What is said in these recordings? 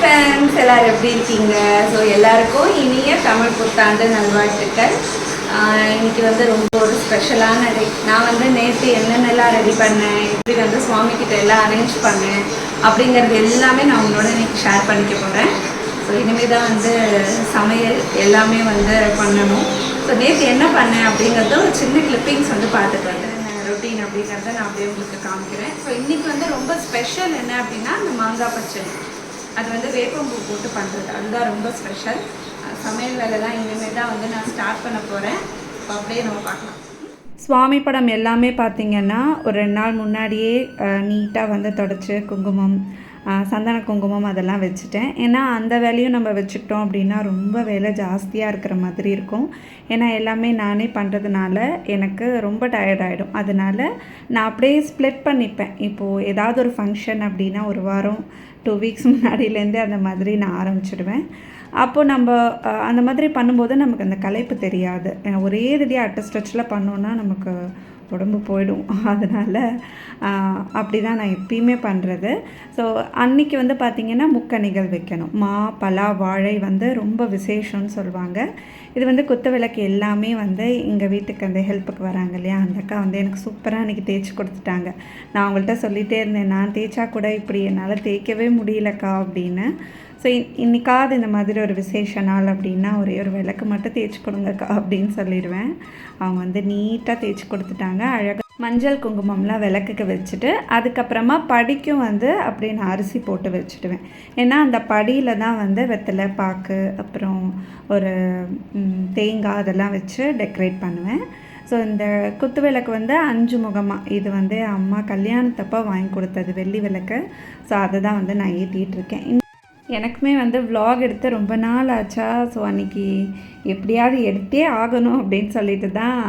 Friends எல்லோரும் எப்படி இருக்கீங்க? ஸோ எல்லாருக்கும் இனிய தமிழ் புத்தாண்டு நல்வாழ்த்துக்கள். இன்றைக்கி இன்னைக்கு வந்து ரொம்ப ஒரு ஸ்பெஷலான டே நான் வந்து நேற்று என்னென்னலாம் ரெடி பண்ணேன் எப்படி வந்து சுவாமி கிட்ட எல்லாம் அரேஞ்ச் பண்ணேன் அப்படிங்கிறது எல்லாமே நான் உங்களோட இன்றைக்கி ஷேர் பண்ணிக்க போகிறேன் ஸோ இனிமேல் தான் வந்து சமையல் எல்லாமே வந்து பண்ணணும். ஸோ நேற்று என்ன பண்ணேன் அப்படிங்கிறத ஒரு சின்ன கிளிப்பிங்ஸ் வந்து பார்த்துட்டு வந்தேன். ரொட்டீன் அப்படிங்கிறத நான் அப்படியே உங்களுக்கு காமிக்கிறேன். ஸோ இன்றைக்கி வந்து ரொம்ப ஸ்பெஷல் என்ன அப்படின்னா இந்த மாங்காய் பச்சடி. அது வந்து வேப்பம்பூ போட்டு பண்ணுறது அதுதான் ரொம்ப ஸ்பெஷல் சமையல் வேலைலாம் இனிமேல் தான் வந்து நான் ஸ்டார்ட் பண்ண போகிறேன் இப்போ அப்படியே நம்ம பார்க்கலாம். சுவாமி படம் எல்லாமே பார்த்திங்கன்னா ஒரு ரெண்டு நாள் முன்னாடியே நீட்டாக வந்து தொடச்சி குங்குமம் சந்தன குங்குமம் அதெல்லாம் வச்சுட்டேன். ஏன்னா அந்த வேலையும் நம்ம வச்சுக்கிட்டோம் அப்படின்னா ரொம்ப வேலை ஜாஸ்தியாக இருக்கிற மாதிரி இருக்கும். ஏன்னா எல்லாமே நானே பண்ணுறதுனால எனக்கு ரொம்ப டயர்டாயிடும் அதனால் அதனால நான் அப்படியே ஸ்ப்ளிட் பண்ணிப்பேன். இப்போது ஏதாவது ஒரு ஃபங்க்ஷன் அப்படின்னா ஒரு வாரம் டூ வீக்ஸ் முன்னாடியிலேருந்தே அந்த மாதிரி நான் ஆரம்பிச்சிடுவேன். அப்போது நம்ம அந்த மாதிரி பண்ணும்போது நமக்கு அந்த கலைப்பு தெரியாது. ஒரே ரீதியாக அட்ட ஸ்ட்ரெச்சில் பண்ணோன்னா நமக்கு உடம்பு போயிடும். அதனால் அப்படி தான் நான் எப்பயுமே பண்ணுறது ஸோ அன்னைக்கு வந்து பார்த்திங்கன்னா முக்கணிகள் வைக்கணும். மா பலா வாழை வந்து ரொம்ப விசேஷம்னு சொல்லுவாங்க. இது வந்து குத்து விளக்கு எல்லாமே வந்து எங்கள் வீட்டுக்கு அந்த ஹெல்ப்புக்கு வராங்க இல்லையா? அந்த அக்கா வந்து எனக்கு சூப்பராக அன்றைக்கி தேய்ச்சி கொடுத்துட்டாங்க. நான் அவங்கள்ட்ட சொல்லிகிட்டே இருந்தேன் நான் தேய்ச்சா கூட இப்படி என்னால் தேய்க்கவே முடியலக்கா அப்படின்னு. ஸோ இன்றைக்காவது இந்த மாதிரி ஒரு விசேஷ நாள் அப்படின்னா ஒரே ஒரு விளக்கு மட்டும் தேய்ச்சி கொடுங்கக்கா அப்படின்னு சொல்லிடுவேன். அவங்க வந்து நீட்டாக தேய்ச்சி கொடுத்துட்டாங்க. அழகாக மஞ்சள் குங்குமம்லாம் விளக்குக்கு வச்சுட்டு அதுக்கப்புறமா படிக்கும் வந்து அப்படியே நான் அரிசி போட்டு வச்சுடுவேன். ஏன்னா அந்த படியில் தான் வந்து வெத்தலை பாக்கு அப்புறம் ஒரு தேங்காய் அதெல்லாம் வச்சு டெக்கரேட் பண்ணுவேன். ஸோ இந்த குத்து விளக்கு வந்து அஞ்சு முகமாக இது வந்து அம்மா கல்யாணத்தப்போ வாங்கி கொடுத்தது வெள்ளி விளக்கு. ஸோ அதை தான் வந்து நான் ஏற்றிட்டு இருக்கேன். எனக்குமே வந்து விலாக் எடுத்து ரொம்ப நாள் ஆச்சா ஸோ அன்றைக்கி எப்படியாவது எடுத்தே ஆகணும் அப்படின்னு சொல்லிட்டு தான்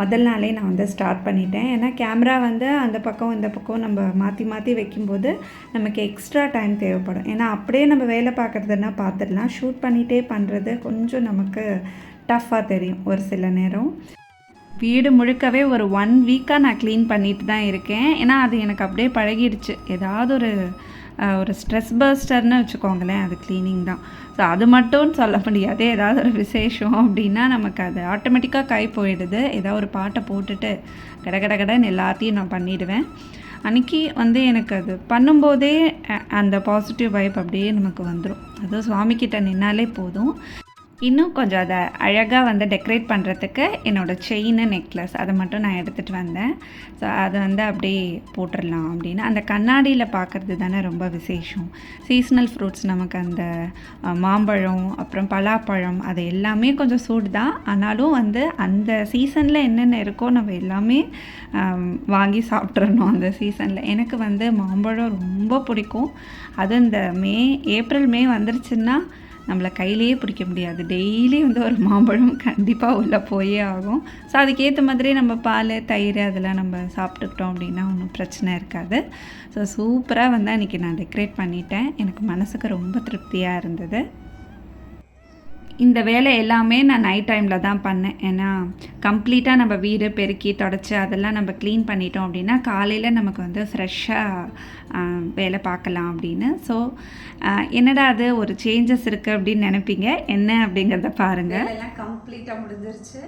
முதல் நாளே நான் வந்து ஸ்டார்ட் பண்ணிட்டேன். ஏன்னா கேமரா வந்து அந்த பக்கம் இந்த பக்கம் நம்ம மாற்றி மாற்றி வைக்கும்போது நமக்கு எக்ஸ்ட்ரா டைம் தேவைப்படும். ஏன்னா அப்படியே நம்ம வேலை பார்க்குறதுன்னா பார்த்துடலாம். ஷூட் பண்ணிகிட்டே பண்ணுறது கொஞ்சம் நமக்கு டஃப்பாக தெரியும் ஒரு சில நேரம். வீடு முழுக்கவே ஒரு ஒன் வீக்காக நான் க்ளீன் பண்ணிட்டு தான் இருக்கேன். ஏன்னா அது எனக்கு அப்படியே பழகிடுச்சு. ஏதாவது ஒரு ஒரு ஸ்ட்ரெஸ் பர்ஸ்டர்னு வச்சுக்கோங்களேன் அது க்ளீனிங் தான். ஸோ அது மட்டும் சொல்ல முடியாது ஏதாவது ஒரு விசேஷம் அப்படின்னா நமக்கு அது ஆட்டோமேட்டிக்காக கை போயிடுது. ஏதாவது ஒரு பாட்டை போட்டுட்டு கட கட கடன்னு எல்லாத்தையும் நான் பண்ணிடுவேன். அன்றைக்கி வந்து எனக்கு அது பண்ணும்போதே அந்த பாசிட்டிவ் வைப் அப்படியே நமக்கு வந்துடும் அதுவும் சுவாமிக்கிட்ட நின்னாலே போதும். இன்னும் கொஞ்சம் அதை அழகாக வந்து டெக்கரேட் பண்ணுறதுக்கு என்னோடய செயின் நெக்லஸ் அதை மட்டும் நான் எடுத்துகிட்டு வந்தேன். ஸோ அதை வந்து அப்படியே போட்டுடலாம் அப்படின்னு. அந்த கண்ணாடியில் பார்க்குறது தானே ரொம்ப விசேஷம். சீஸ்னல் ஃப்ரூட்ஸ் நமக்கு அந்த மாம்பழம் அப்புறம் பலாப்பழம் அது எல்லாமே கொஞ்சம் சூடு தான் ஆனாலும் வந்து அந்த சீசனில் என்னென்ன இருக்கோ நம்ம எல்லாமே வாங்கி சாப்பிட்றணும் அந்த சீசனில் எனக்கு வந்து மாம்பழம் ரொம்ப பிடிக்கும். அது இந்த மே ஏப்ரல் மே வந்துருச்சுன்னா நம்மளை கையிலேயே பிடிக்க முடியாது. டெய்லி வந்து ஒரு மாம்பழம் கண்டிப்பாக உள்ளே போயே ஆகும். ஸோ அதுக்கேற்ற மாதிரி நம்ம பால் தயிர் அதெல்லாம் நம்ம சாப்பிட்டுக்கிட்டோம் அப்படின்னா ஒன்றும் பிரச்சனை இருக்காது. ஸோ சூப்பராக வந்து அன்றைக்கி நான் டெக்கரேட் பண்ணிட்டேன். எனக்கு மனசுக்கு ரொம்ப திருப்தியாக இருந்தது. இந்த வேலை எல்லாமே நான் நைட் டைமில் தான் பண்ணேன். ஏன்னா கம்ப்ளீட்டாக நம்ம வீடு பெருக்கி தொடச்சி அதெல்லாம் நம்ம க்ளீன் பண்ணிட்டோம் அப்படின்னா காலையில் நமக்கு வந்து ஃப்ரெஷ்ஷாக வேலை பார்க்கலாம் அப்படின்னு. ஸோ என்னடா அது ஒரு சேஞ்சஸ் இருக்குது அப்படின்னு நினைப்பீங்க? என்ன அப்படிங்கிறத பாருங்கள் எல்லாம் கம்ப்ளீட்டாக முடிஞ்சிருச்சு.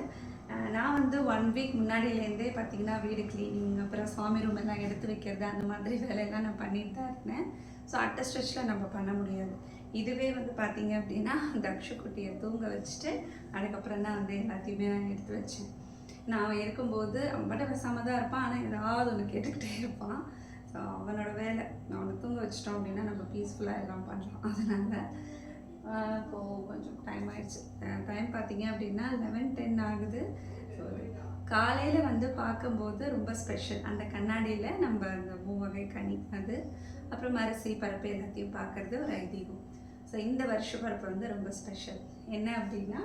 நான் வந்து ஒன் வீக் முன்னாடியிலேருந்தே பார்த்தீங்கன்னா வீடு க்ளீனிங் அப்புறம் சுவாமி ரூம் எல்லாம் எடுத்து வைக்கிறது அந்த மாதிரி வேலையெல்லாம் நான் பண்ணிட்டு தான் இருந்தேன். ஸோ அட்ட ஸ்ட்ரெச்சில் நம்ம பண்ண முடியாது. இதுவே வந்து பார்த்தீங்க அப்படின்னா தக்ஷக்குட்டியை தூங்க வச்சுட்டு அதுக்கப்புறம் தான் வந்து எல்லாத்தையுமே நான் எடுத்து வச்சேன். நான் அவன் இருக்கும்போது அவன் மட்டும் பேசாமல் தான் இருப்பான். ஆனால் ஏதாவது ஒன்று கேட்டுக்கிட்டே இருப்பான். ஸோ அவனோட வேலை. நான் அவனை தூங்க வச்சிட்டோம் அப்படின்னா நம்ம பீஸ்ஃபுல்லாக எல்லாம் பண்ணுறோம் அதனால் இப்போது கொஞ்சம் டைம் ஆயிடுச்சு. டைம் பார்த்தீங்க அப்படின்னா லெவன் டென் ஆகுது. ஸோ காலையில் வந்து பார்க்கும்போது ரொம்ப ஸ்பெஷல் அந்த கண்ணாடியில் நம்ம அந்த மூவகை கனி அது அப்புறம் அரிசி பருப்பு எல்லாத்தையும் பார்க்கறது ஒரு ஐதீகம். ஸோ இந்த வருஷ பருப்பு வந்து ரொம்ப ஸ்பெஷல் என்ன அப்படின்னா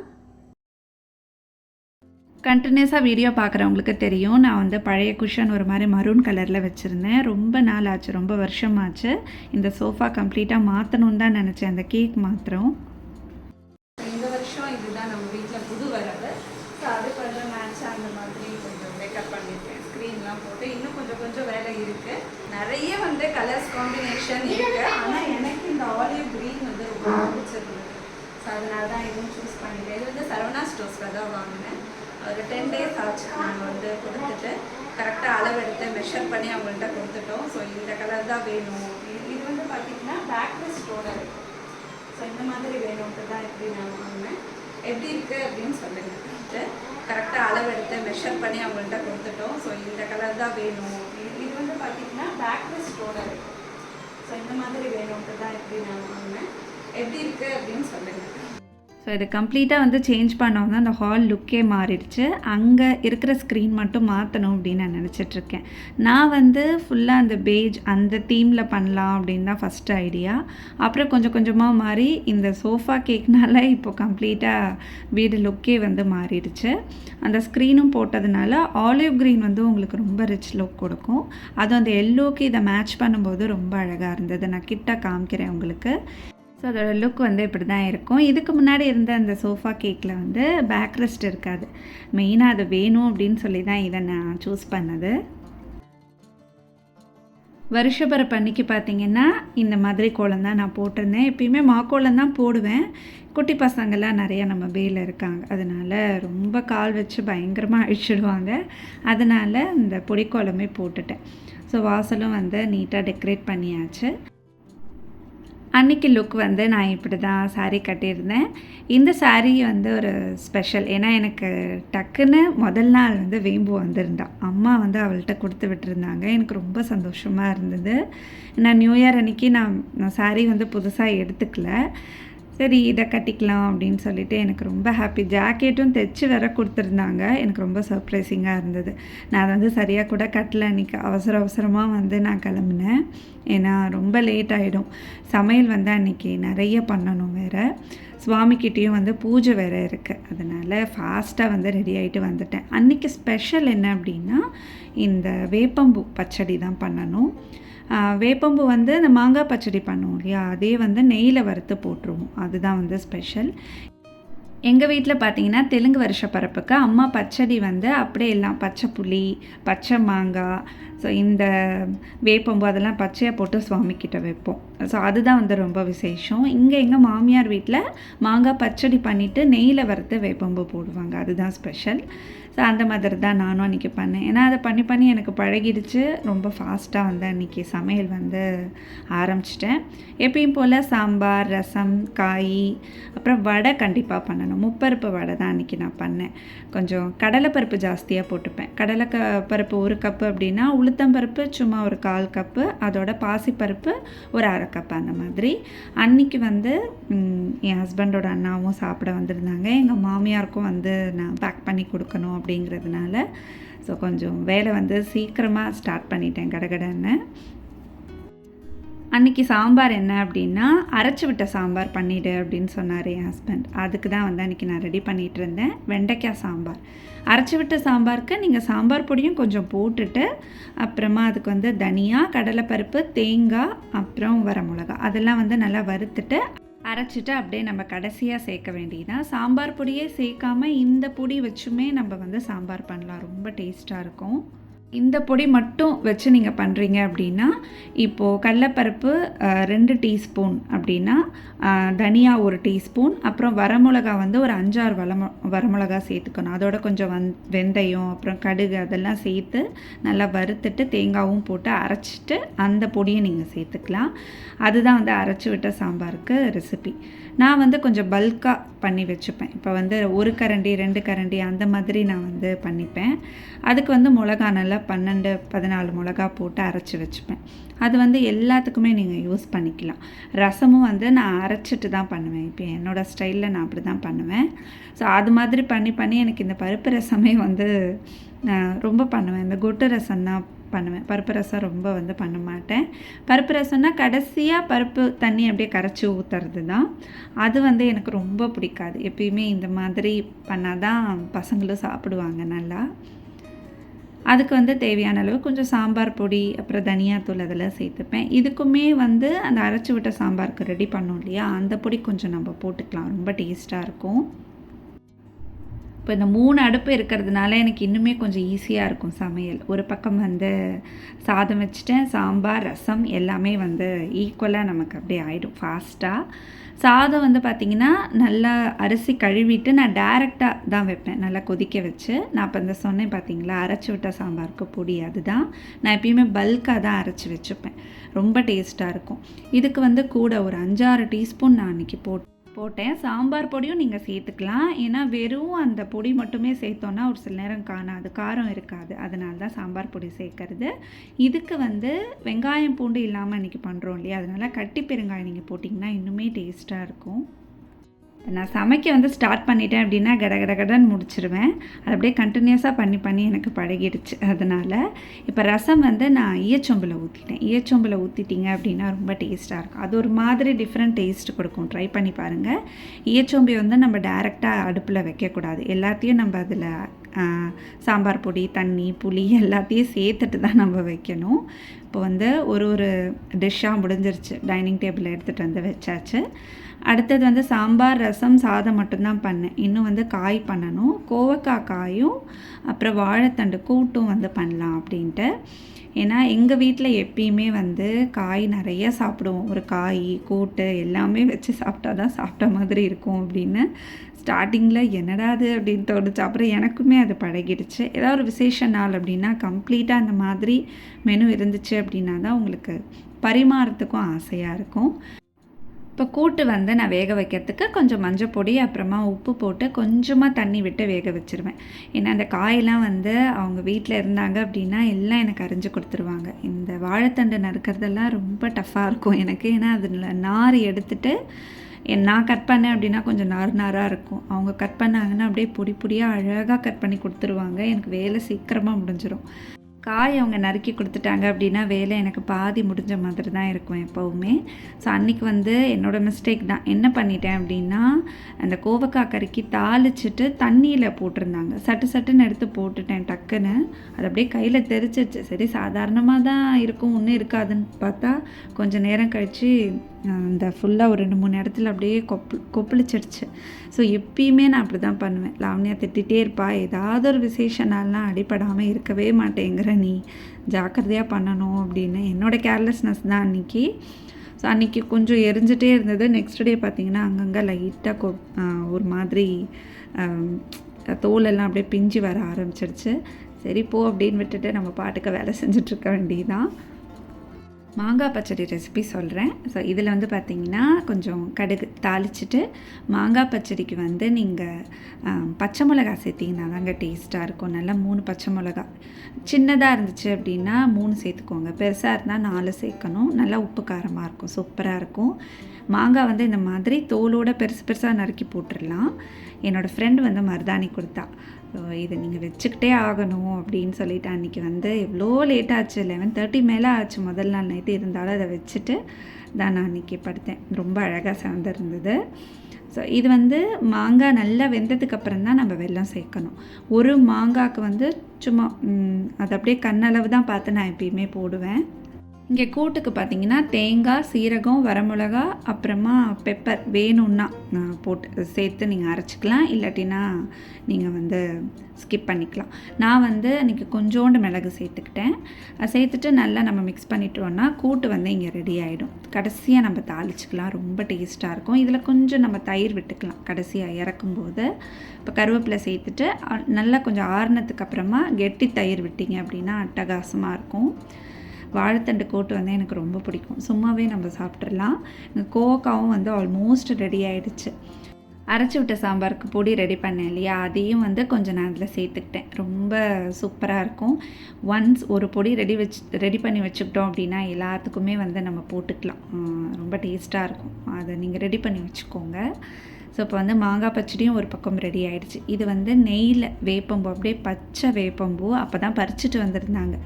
கண்டினியூஸாக வீடியோ பார்க்குறவங்களுக்கு தெரியும். நான் வந்து பழைய குஷன் ஒரு மாதிரி மரூன் கலரில் வச்சுருந்தேன். ரொம்ப நாள் ஆச்சு ரொம்ப வருஷமாச்சு. இந்த சோஃபா கம்ப்ளீட்டாக மாற்றணும்னு தான் நினச்சேன். அந்த கேக் மாத்திரம். இந்த வருஷம் இதுதான் நம்ம வீட்டில் புது வரவு. ஸோ அது கொஞ்சம் மேட்சாக அந்த மாதிரி கொஞ்சம் மேக்கப் பண்ணியிருக்கேன். ஸ்க்ரீன்லாம் போட்டு இன்னும் கொஞ்சம் கொஞ்சம் வேலை இருக்குது நிறைய வந்து கலர்ஸ் காம்பினேஷன் இருக்குது ஆனால் எனக்கு ஆலிவ் க்ரீன் வந்து ரொம்ப பிடிச்சிருந்தது. ஸோ அதனால தான் இதுவும் சூஸ் பண்ணிட்டேன் இது வந்து சரவணா ஸ்டோர்ஸில் தான் வாங்கினேன். ஒரு டென் டேஸ் ஆச்சு நாங்கள் வந்து கொடுத்துட்டு. கரெக்டாக அளவெடுத்து மெஷர் பண்ணி அவங்கள்ட்ட கொடுத்துட்டோம். ஸோ இந்த கலர் தான் வேணும். இது இது வந்து பார்த்தீங்கன்னா பேக்ரெஸ்டோட இருக்கும் ஸோ இந்த மாதிரி வேணும்ட்டு தான் எப்படி நான் வாங்கினேன். எப்படி இருக்குது அப்படின்னு சொல்லுங்கள் கரெக்டாக அளவெடுத்து மெஷர் பண்ணி அவங்கள்ட்ட கொடுத்துட்டோம். ஸோ இந்த கலர் தான் வேணும். இது இது வந்து பார்த்தீங்கன்னா பேக்ரெஸ்டோட இருக்கும் ஸோ இந்த மாதிரி வேணும்ட்டு தான் எப்படி நான் வாங்கினேன். எப்படி இருக்குது அப்படின்னு சொல்லுங்கள் ஸோ இது கம்ப்ளீட்டாக வந்து சேஞ்ச் பண்ணோம் அந்த ஹால் லுக்கே மாறிடுச்சு. அங்கே இருக்கிற ஸ்க்ரீன் மட்டும் மாற்றணும் அப்படின்னு நான் நினச்சிட்ருக்கேன். நான் வந்து ஃபுல்லாக அந்த பேஜ் அந்த தீமில் பண்ணலாம் அப்படின்னு தான் ஃபஸ்ட்டு ஐடியா அப்புறம் கொஞ்சம் கொஞ்சமாக மாறி இந்த சோஃபா கேக்னால இப்போ கம்ப்ளீட்டாக வீடு லுக்கே வந்து மாறிடுச்சு. அந்த ஸ்க்ரீனும் போட்டதுனால ஆலிவ் க்ரீன் வந்து உங்களுக்கு ரொம்ப ரிச் லுக் கொடுக்கும். அதுவும் அந்த எல்லோக்கு இதை மேட்ச் பண்ணும்போது ரொம்ப அழகாக இருந்தது. நான் கிட்ட காமிக்கிறேன் உங்களுக்கு. ஸோ அதோடய லுக் வந்து இப்படி தான் இருக்கும். இதுக்கு முன்னாடி இருந்த அந்த சோஃபா கேக்கில் வந்து பேக் ரெஸ்ட் இருக்காது. மெயினாக அது வேணும் அப்படின்னு சொல்லி தான் இதை நான் சூஸ் பண்ணது. வருஷபர பண்ணிக்கு பார்த்தீங்கன்னா இந்த மாதிரி கோலம் தான் நான் போட்டிருந்தேன். எப்பயுமே மாக்கோலம் தான் போடுவேன். குட்டி பசங்கள்லாம் நிறையா நம்ம பேயில் இருக்காங்க. அதனால் ரொம்ப கால் வச்சு பயங்கரமாக அழிச்சிடுவாங்க. அதனால் இந்த பொடிக்கோலமே போட்டுட்டேன். ஸோ வாசலும் வந்து நீட்டாக டெக்கரேட் பண்ணியாச்சு. அன்னைக்கு லுக் வந்து நான் இப்படி தான் சாரீ கட்டியிருந்தேன். இந்த சாரீ வந்து ஒரு ஸ்பெஷல் ஏன்னா எனக்கு டக்குன்னு முதல் நாள் வந்து வேம்பு வந்திருந்தான் அம்மா வந்து அவள்கிட்ட கொடுத்து விட்டுருந்தாங்க. எனக்கு ரொம்ப சந்தோஷமாக இருந்தது. நான் நியூ இயர் அன்னைக்கு நான் நான் சாரீ வந்து புதுசாக எடுத்துக்கல. சரி இதை கட்டிக்கலாம் அப்படின்னு சொல்லிட்டு எனக்கு ரொம்ப ஹாப்பி ஜாக்கெட்டும் தைச்சி வேற கொடுத்துருந்தாங்க. எனக்கு ரொம்ப சர்ப்ரைசிங்காக இருந்தது. நான் அதை வந்து சரியாக கூட கட்டலை. அன்றைக்கி அவசர அவசரமாக வந்து நான் கிளம்புனேன். ஏன்னா ரொம்ப லேட் ஆகிடும் சமையல் வந்து அன்றைக்கி நிறைய பண்ணணும் வேறு. சுவாமிக்கிட்டேயும் வந்து பூஜை வேறு இருக்குது அதனால் ஃபாஸ்ட்டாக வந்து ரெடி ஆகிட்டு வந்துட்டேன். அன்றைக்கி ஸ்பெஷல் என்ன அப்படின்னா இந்த வேப்பம்பூ பச்சடி தான் பண்ணணும். வேப்பம்பு வந்து இந்த மாங்காய் பச்சடி பண்ணுவோம் இல்லையா? அதே வந்து நெய்யில் வறுத்து போட்டுருவோம். அதுதான் வந்து ஸ்பெஷல். எங்கள் வீட்டில் பார்த்தீங்கன்னா தெலுங்கு வருஷ பரப்புக்கு அம்மா பச்சடி வந்து அப்படியே எல்லாம் பச்சை புளி பச்சை மாங்காய் ஸோ இந்த வேப்பம்பு அதெல்லாம் பச்சையாக போட்டு சுவாமிக்கிட்ட வைப்போம். ஸோ அதுதான் வந்து ரொம்ப விசேஷம். இங்கே எங்கள் மாமியார் வீட்டில் மாங்காய் பச்சடி பண்ணிவிட்டு நெய்யில் வறுத்து வேப்பம்பு போடுவாங்க. அதுதான் ஸ்பெஷல். ஸோ அந்த மாதிரி தான் நானும் அன்றைக்கி பண்ணேன். ஏன்னா அதை பண்ணி பண்ணி எனக்கு பழகிடுச்சு. ரொம்ப ஃபாஸ்ட்டாக வந்து அன்றைக்கி சமையல் வந்து ஆரம்பிச்சிட்டேன். எப்பயும் போல் சாம்பார் ரசம் காய் அப்புறம் வடை கண்டிப்பாக பண்ணணும். முப்பருப்பு வடை தான் அன்றைக்கி நான் பண்ணேன். கொஞ்சம் கடலைப்பருப்பு ஜாஸ்தியாக போட்டுப்பேன். கடலை க பருப்பு ஒரு கப்பு அப்படின்னா உளுத்தம்பருப்பு சும்மா ஒரு கால் கப்பு அதோட பாசிப்பருப்பு ஒரு அரை கப்பு அந்த மாதிரி. அன்னைக்கு வந்து என் ஹஸ்பண்டோட அண்ணாவும் சாப்பிட வந்திருந்தாங்க. எங்கள் மாமியாருக்கும் வந்து நான் பேக் பண்ணி கொடுக்கணும் அப்படின்னு அப்படிங்கிறதுனால ஸோ கொஞ்சம் வேலை வந்து சீக்கிரமாக ஸ்டார்ட் பண்ணிட்டேன் கடகடன்னு அன்னைக்கு சாம்பார் என்ன அப்படின்னா அரைச்சி விட்ட சாம்பார் பண்ணிடு அப்படின்னு சொன்னார் என் ஹஸ்பண்ட் அதுக்கு தான் வந்து அன்றைக்கி நான் ரெடி பண்ணிகிட்டு இருந்தேன் வெண்டைக்காய் சாம்பார். அரைச்சி விட்ட சாம்பாருக்கு நீங்கள் சாம்பார் பொடியும் கொஞ்சம் போட்டுட்டு அப்புறமா அதுக்கு வந்து தனியா கடலைப்பருப்பு தேங்காய் அப்புறம் வரமிளகா அதெல்லாம் வந்து நல்லா வறுத்துட்டு அரைச்சிட்டு அப்படியே நம்ம கடைசியாக சேர்க்க வேண்டியதான் சாம்பார் பொடியே சேர்க்காம இந்த பொடி வச்சுமே நம்ம வந்து சாம்பார் பண்ணலாம். ரொம்ப டேஸ்ட்டாக இருக்கும். இந்த பொடி மட்டும் வச்சு நீங்கள் பண்ணுறீங்க அப்படின்னா இப்போது கடலப்பருப்பு ரெண்டு டீஸ்பூன் அப்படின்னா தனியா ஒரு டீஸ்பூன் அப்புறம் வரமிளகா வந்து ஒரு அஞ்சாறு வளம வரமிளகா சேர்த்துக்கணும். அதோட கொஞ்சம் வந் வெந்தயம் அப்புறம் கடுகு அதெல்லாம் சேர்த்து நல்லா வறுத்துட்டு தேங்காவும் போட்டு அரைச்சிட்டு அந்த பொடியை நீங்கள் சேர்த்துக்கலாம். அதுதான் வந்து அரைச்சி விட்ட சாம்பாருக்கு ரெசிபி நான் வந்து கொஞ்சம் பல்காக பண்ணி வச்சுப்பேன். இப்போ வந்து ஒரு கரண்டி ரெண்டு கரண்டி அந்த மாதிரி நான் வந்து பண்ணிப்பேன். அதுக்கு வந்து மிளகா நல்லா பன்னெண்டு பதினாலு மிளகா போட்டு அரைச்சி வச்சுப்பேன். அது வந்து எல்லாத்துக்குமே நீங்கள் யூஸ் பண்ணிக்கலாம். ரசமும் வந்து நான் அரைச்சிட்டு தான் பண்ணுவேன். இப்போ என்னோடய ஸ்டைலில் நான் அப்படி தான் பண்ணுவேன். ஸோ அது மாதிரி பண்ணி பண்ணி எனக்கு இந்த பருப்பு ரசமே வந்து நான் ரொம்ப பண்ணுவேன். இந்த கொட்டு ரசம் தான் பண்ணுவேன். பருப்பு ரசம் ரொம்ப வந்து பண்ண மாட்டேன். பருப்பு ரசம்னா கடைசியாக பருப்பு தண்ணி அப்படியே கரைச்சி ஊற்றுறது தான். அது வந்து எனக்கு ரொம்ப பிடிக்காது. எப்பயுமே இந்த மாதிரி பண்ணால் தான் பசங்களும் சாப்பிடுவாங்க நல்லா. அதுக்கு வந்து தேவையான அளவு கொஞ்சம் சாம்பார் பொடி அப்புறம் தனியாத்தூள் அதெல்லாம் சேர்த்துப்பேன். இதுக்குமே வந்து அந்த அரைச்சி விட்ட சாம்பாருக்கு ரெடி பண்ணோம் இல்லையா? அந்த பொடி கொஞ்சம் நம்ம போட்டுக்கலாம். ரொம்ப டேஸ்ட்டாக இருக்கும். இப்போ இந்த மூணு அடுப்பு இருக்கிறதுனால எனக்கு இன்னுமே கொஞ்சம் ஈஸியாக இருக்கும் சமையல். ஒரு பக்கம் வந்து சாதம் வச்சுட்டேன் சாம்பார் ரசம் எல்லாமே வந்து ஈக்குவலாக நமக்கு அப்படியே ஆகிடும் ஃபாஸ்ட்டாக சாதம் வந்து பார்த்திங்கன்னா நல்லா அரிசி கழுவிட்டு நான் டேரெக்டாக தான் வைப்பேன். நல்லா கொதிக்க வச்சு. நான் இப்போ இந்த சொன்னேன் பார்த்தீங்களா அரைச்சி விட்ட சாம்பாருக்கு பொடி அதுதான். நான் எப்பயுமே பல்காக தான் அரைச்சி வச்சுப்பேன். ரொம்ப டேஸ்ட்டாக இருக்கும். இதுக்கு வந்து கூட ஒரு அஞ்சாறு டீஸ்பூன் நான் அன்றைக்கி போட்டு போட்டேன். சாம்பார் பொடியும் நீங்கள் சேர்த்துக்கலாம். ஏன்னா வெறும் அந்த பொடி மட்டுமே சேர்த்தோன்னா ஒரு சில நேரம் காணாது. காரம் இருக்காது. அதனால தான் சாம்பார் பொடி சேர்க்கறது. இதுக்கு வந்து வெங்காயம் பூண்டு இல்லாமல் இன்றைக்கி பண்ணுறோம் இல்லையா? அதனால் கட்டி பெருங்காயம் நீங்கள் போட்டிங்கன்னா இன்னுமே டேஸ்ட்டாக இருக்கும். நான் சமைக்க வந்து ஸ்டார்ட் பண்ணிட்டேன் அப்படின்னா கட கட கடன் முடிச்சிருவேன். அது அப்படியே கண்டினியூஸாக பண்ணி பண்ணி எனக்கு பழகிடுச்சு. அதனால் இப்போ ரசம் வந்து நான் ஈயச்சொம்பில் ஊற்றிட்டேன் ஈயச்சொம்பில் ஊற்றிட்டீங்க அப்படின்னா ரொம்ப டேஸ்ட்டாக இருக்கும். அது ஒரு மாதிரி டிஃப்ரெண்ட் டேஸ்ட் கொடுக்கும். ட்ரை பண்ணி பாருங்கள் ஈயச்சொம்பி வந்து நம்ம டேரெக்டாக அடுப்பில் வைக்கக்கூடாது. எல்லாத்தையும் நம்ம அதில் சாம்பார் பொடி தண்ணி புளி எல்லாத்தையும் சேர்த்துட்டு தான் நம்ம வைக்கணும். இப்போ வந்து ஒரு ஒரு டிஷ்ஷாக முடிஞ்சிருச்சு. டைனிங் டேபிளில் எடுத்துகிட்டு வந்து வச்சாச்சு. அடுத்தது வந்து சாம்பார் ரசம் சாதம் மட்டும்தான் பண்ணேன். இன்னும் வந்து காய் பண்ணணும். கோவக்காய் காயும் அப்புறம் வாழைத்தண்டு கூட்டும் வந்து பண்ணலாம் அப்படின்ட்டு. ஏன்னா எங்கள் வீட்டில் எப்பயுமே வந்து காய் நிறைய சாப்பிடுவோம். ஒரு காய் கூட்டு எல்லாமே வச்சு சாப்பிட்டா தான் சாப்பிட்ட மாதிரி இருக்கும் அப்படின்னு. ஸ்டார்டிங்கில் என்னடாது அப்படின்னு தோணுச்சு. அப்புறம் எனக்குமே அது பழகிடுச்சு. ஏதாவது ஒரு விசேஷ நாள் அப்படின்னா கம்ப்ளீட்டாக அந்த மாதிரி மெனு இருந்துச்சு அப்படின்னா தான் உங்களுக்கு பரிமாறத்துக்கும் ஆசையாக இருக்கும். இப்போ கூட்டு வந்து நான் வேக வைக்கிறதுக்கு கொஞ்சம் மஞ்சள் பொடி அப்புறமா உப்பு போட்டு கொஞ்சமாக தண்ணி விட்டு வேக வச்சுருவேன். ஏன்னா அந்த காயெல்லாம் வந்து அவங்க வீட்டில் இருந்தாங்க அப்படின்னா எல்லாம் எனக்கு அரிஞ்சு கொடுத்துருவாங்க. இந்த வாழைத்தண்டு நறுக்கிறதெல்லாம் ரொம்ப டஃப்பாக இருக்கும் எனக்கு. ஏன்னா அதில் நார் எடுத்துட்டு நான் கட் பண்ணேன் அப்படின்னா கொஞ்சம் நார் நாராக இருக்கும். அவங்க கட் பண்ணாங்கன்னா அப்படியே பொடி பொடியாக அழகாக கட் பண்ணி கொடுத்துருவாங்க. எனக்கு வேலை சீக்கிரமாக முடிஞ்சிடும் காய் அவங்க நறுக்கி கொடுத்துட்டாங்க அப்படின்னா வேலை எனக்கு பாதி முடிஞ்ச மாதிரி தான் இருக்கும் எப்போவுமே. ஸோ அன்றைக்கி வந்து என்னோடய மிஸ்டேக் தான். என்ன பண்ணிட்டேன் அப்படின்னா அந்த கோவக்காய் கறிக்கு தாளிச்சிட்டு தண்ணியில் போட்டிருந்தாங்க. சட்டு சட்டுன்னு எடுத்து போட்டுட்டேன் டக்குன்னு. அது அப்படியே கையில் தெரிச்சிச்சு சரி சாதாரணமாக தான் இருக்கும் ஒன்றும் இருக்காதுன்னு பார்த்தா கொஞ்சம் நேரம் கழித்து அந்த ஃபுல்லாக ஒரு ரெண்டு மூணு இடத்துல அப்படியே கொப்பு கொப்பளிச்சிடுச்சு ஸோ எப்பயுமே நான் அப்படி தான் பண்ணுவேன். லாவணியா திட்டிகிட்டே இருப்பா. ஏதாவது ஒரு விசேஷ நாள்லாம் அடிப்படாமல் இருக்கவே மாட்டேங்கிற நீ ஜாக்கிரதையாக பண்ணணும் அப்படின்னு. என்னோடய கேர்லெஸ்னஸ் தான் அன்றைக்கி ஸோ அன்றைக்கி கொஞ்சம் எரிஞ்சிட்டே இருந்தது. நெக்ஸ்ட் டே பார்த்திங்கன்னா அங்கங்கே லைட்டாக கொ ஒரு மாதிரி தோலெல்லாம் அப்படியே பிஞ்சு வர ஆரம்பிச்சிடுச்சு சரி போ அப்படின்னு விட்டுட்டு நம்ம பாட்டுக்கு வேலை செஞ்சிட்ருக்க வேண்டியதான் மாங்காய் பச்சடி ரெசிபி சொல்கிறேன் ஸோ இதில் வந்து பார்த்திங்கன்னா கொஞ்சம் கடுகு தாளிச்சிட்டு மாங்காய் பச்சடிக்கு வந்து நீங்கள் பச்சை மிளகா சேர்த்திங்கன்னா தாங்க டேஸ்ட்டாக இருக்கும். நல்லா மூணு பச்சை மிளகா சின்னதாக இருந்துச்சு அப்படின்னா மூணு சேர்த்துக்கோங்க. பெருசாக இருந்தால் நாலு சேர்க்கணும். நல்லா உப்பு காரமாக இருக்கும். சூப்பராக இருக்கும். மாங்காய் வந்து இந்த மாதிரி தோலோட பெருசு பெருசாக நறுக்கி போட்டுடலாம் என்னோடய ஃப்ரெண்டு வந்து மருதாணி கொடுத்தா. இதை நீங்கள் வச்சுக்கிட்டே ஆகணும் அப்படின்னு சொல்லிட்டு அன்றைக்கி வந்து எவ்வளோ லேட் ஆச்சு லெவன் தேர்ட்டி மேலே ஆச்சு முதல் நாள் நைட்டு இருந்தாலும் அதை வச்சுட்டு தான் நான் அன்றைக்கி படுத்தேன். ரொம்ப அழகாக சேர்ந்துருந்தது ஸோ இது வந்து மாங்காய் நல்லா வெந்ததுக்கு அப்புறம் தான் நம்ம வெல்லம் சேர்க்கணும். ஒரு மாங்காய்க்கு வந்து சும்மா அது அப்படியே கண்ணளவு தான் பார்த்து நான் எப்பயுமே போடுவேன். இங்கே கூட்டுக்கு பார்த்தீங்கன்னா தேங்காய் சீரகம் வரமிளகா அப்புறமா பெப்பர் வேணும்னா போட்டு சேர்த்து நீங்கள் அரைச்சிக்கலாம். இல்லாட்டினா நீங்கள் வந்து ஸ்கிப் பண்ணிக்கலாம். நான் வந்து இன்றைக்கி கொஞ்சோண்டு மிளகு சேர்த்துக்கிட்டேன். சேர்த்துட்டு நல்லா நம்ம மிக்ஸ் பண்ணிட்டோன்னா கூட்டு வந்து இங்கே ரெடி ஆகிடும் கடைசியாக நம்ம தாளிச்சிக்கலாம். ரொம்ப டேஸ்ட்டாக இருக்கும். இதில் கொஞ்சம் நம்ம தயிர் விட்டுக்கலாம். கடைசியாக இறக்கும்போது. இப்போ கருவேப்பிலை சேர்த்துட்டு நல்லா கொஞ்சம் ஆறுனதுக்கு அப்புறமா கெட்டி தயிர் விட்டிங்க அப்படின்னா அட்டகாசமாக இருக்கும். வாழைத்தண்டு கோட்டு வந்து எனக்கு ரொம்ப பிடிக்கும். சும்மாவே நம்ம சாப்பிட்றலாம் கோவக்காவும் வந்து ஆல்மோஸ்ட் ரெடி ஆகிடுச்சு அரைச்சி விட்ட சாம்பாருக்கு பொடி ரெடி பண்ணேன் இல்லையா? அதையும் வந்து கொஞ்சம் நான் அதில் சேர்த்துக்கிட்டேன். ரொம்ப சூப்பராக இருக்கும். ஒன்ஸ் ஒரு பொடி ரெடி வச்சு ரெடி பண்ணி வச்சுக்கிட்டோம் அப்படின்னா எல்லாத்துக்குமே வந்து நம்ம போட்டுக்கலாம். ரொம்ப டேஸ்ட்டாக இருக்கும். அதை நீங்கள் ரெடி பண்ணி வச்சுக்கோங்க. ஸோ இப்போ வந்து மாங்காய் பச்சடியும் ஒரு பக்கம் ரெடி ஆகிடுச்சு இது வந்து நெய்யில் வேப்பம்பூ அப்படியே பச்சை வேப்பம்பூ அப்போ தான் பறிச்சுட்டு வந்திருந்தாங்க.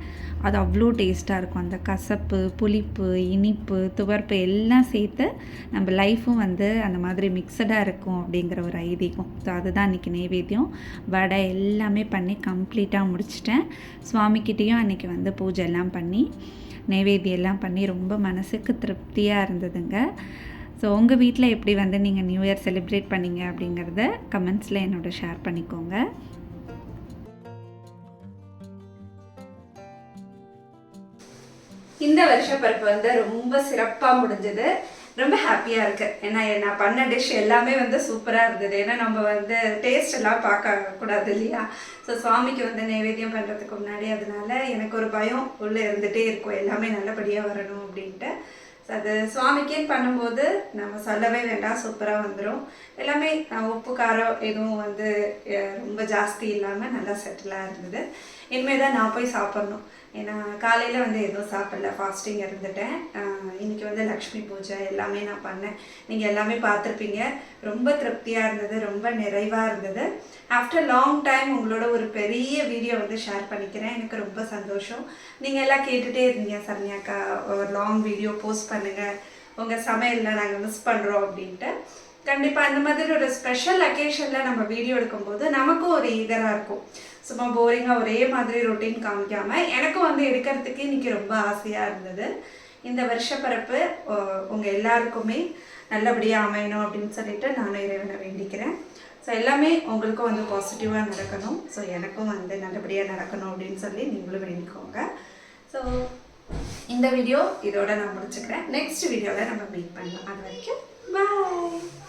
அது அவ்வளோ டேஸ்ட்டாக இருக்கும். அந்த கசப்பு புளிப்பு இனிப்பு துவர்ப்பு எல்லாம் சேர்த்து நம்ம லைஃப்பும் வந்து அந்த மாதிரி மிக்சடாக இருக்கும் அப்படிங்கிற ஒரு ஐதீகம். ஸோ அதுதான் இன்றைக்கி நெய்வேத்தியம் வடை எல்லாமே பண்ணி கம்ப்ளீட்டாக முடிச்சிட்டேன். சுவாமிக்கிட்டேயும் அன்றைக்கி வந்து பூஜை எல்லாம் பண்ணி நெய்வேத்தியெல்லாம் எல்லாம் பண்ணி ரொம்ப மனசுக்கு திருப்தியாக இருந்ததுங்க. ஸோ உங்கள் வீட்டில் எப்படி வந்து நீங்கள் நியூ இயர் செலிப்ரேட் பண்ணீங்க அப்படிங்கிறத கமெண்ட்ஸில் என்னோட ஷேர் பண்ணிக்கோங்க. இந்த வருஷ பருப்பு வந்து ரொம்ப சிறப்பாக முடிஞ்சது. ரொம்ப ஹாப்பியாக இருக்குது ஏன்னா நான் பண்ண டிஷ் எல்லாமே வந்து சூப்பராக இருந்தது. ஏன்னா நம்ம வந்து டேஸ்ட் எல்லாம் பார்க்கக்கூடாது இல்லையா? ஸோ சுவாமிக்கு வந்து நைவேத்தியம் பண்ணுறதுக்கு முன்னாடி அதனால எனக்கு ஒரு பயம் உள்ளே இருந்துகிட்டே இருக்கும். எல்லாமே நல்லபடியாக வரணும் அப்படின்ட்டு. அது சுவாமிக்குன்னு பண்ணும்போது நம்ம சொல்லவே வேண்டாம் சூப்பராக வந்துடும் எல்லாமே உப்பு காரம் எதுவும் வந்து அஹ், ரொம்ப ஜாஸ்தி இல்லாமல் நல்லா செட்டிலாக இருந்தது. இனிமேல் தான் நான் போய் சாப்பிட்ணும். ஏன்னா காலையில் வந்து எதுவும் சாப்பிடல ஃபாஸ்டிங் இருந்துட்டேன். இன்றைக்கி வந்து லக்ஷ்மி பூஜை எல்லாமே நான் பண்ணேன். நீங்கள் எல்லாமே பார்த்துருப்பீங்க. ரொம்ப திருப்தியாக இருந்தது ரொம்ப நிறைவாக இருந்தது. ஆஃப்டர் லாங் டைம் உங்களோட ஒரு பெரிய வீடியோ வந்து ஷேர் பண்ணிக்கிறேன். எனக்கு ரொம்ப சந்தோஷம். நீங்கள் எல்லாம் கேட்டுகிட்டே இருந்தீங்க சரண்யாக்கா ஒரு லாங் வீடியோ போஸ்ட் பண்ணுங்கள் உங்கள் சமையலில் நாங்கள் மிஸ் பண்ணுறோம் அப்படின்ட்டு. கண்டிப்பாக இந்த மாதிரி ஒரு ஸ்பெஷல் அக்கேஷனில் நம்ம வீடியோ எடுக்கும்போது நமக்கும் ஒரு இதராக இருக்கும். சும்மா போரிங்காக ஒரே மாதிரி ரொட்டீன் காமிக்காமல் எனக்கும் வந்து எடுக்கிறதுக்கு இன்றைக்கி ரொம்ப ஆசையாக இருந்தது. இந்த வருஷப்பிறப்பு உங்கள் எல்லாருக்குமே நல்லபடியாக அமையணும் அப்படின்னு சொல்லிட்டு நானும் இறைவனை வேண்டிக்கிறேன். ஸோ எல்லாமே உங்களுக்கும் வந்து பாசிட்டிவாக நடக்கணும். ஸோ எனக்கும் வந்து நல்லபடியாக நடக்கணும் அப்படின்னு சொல்லி நீங்களும் வேண்டிக்கோங்க. ஸோ இந்த வீடியோ இதோட நான் முடிச்சுக்கிறேன். நெக்ஸ்ட் வீடியோவில் நம்ம மீட் பண்ணலாம். அது வரைக்கும் பாய்